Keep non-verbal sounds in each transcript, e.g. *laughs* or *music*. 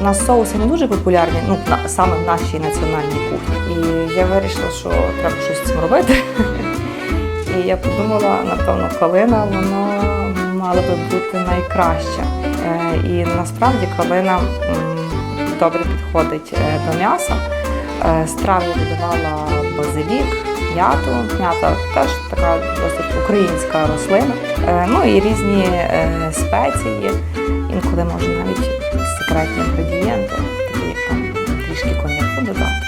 нас соуси не дуже популярні, ну саме в нашій національній кухні. І я вирішила, що треба щось з цим робити. *laughs* І я подумала, напевно, калина вона мала би бути найкраща. Е, І насправді калина добре підходить е, до м'яса. Е, Страв додавала базилік, м'яту. М'ята теж така досить українська рослина. Ну і різні спеції. Інколи можна навіть секретні інгредієнти, такі там трішки коньяку додати.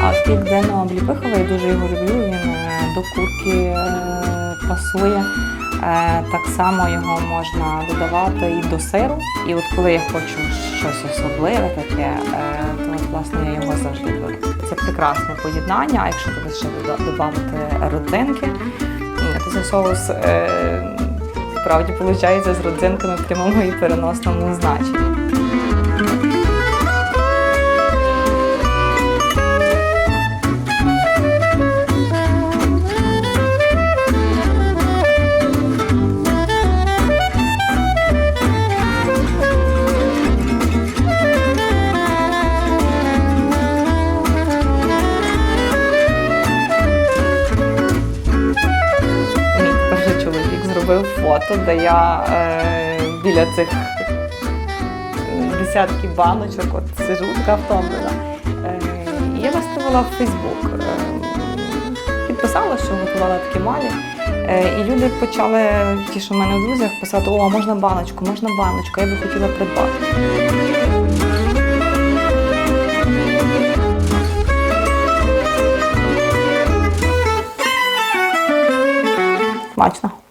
А пік денного обліпихова, я дуже його люблю. Він е, до курки е, пасує. Е, Так само його можна додавати і до сиру. І от коли я хочу щось особливе таке, е, то власне я його завжди беру. Це прекрасне поєднання. А якщо туди ще додати родзинки, то цей соус е, справді виходить з родзинками в прямому і переносному значенні. Зробив фото, де я е, біля цих десятків баночок от сижу така втомлена. Е, і я виставила в Фейсбук. Е, підписала, що готувала такі малі. Е, і люди почали, ті, що в мене в друзях, писати: о, можна баночку, можна баночку, я би хотіла придбати. Смачно.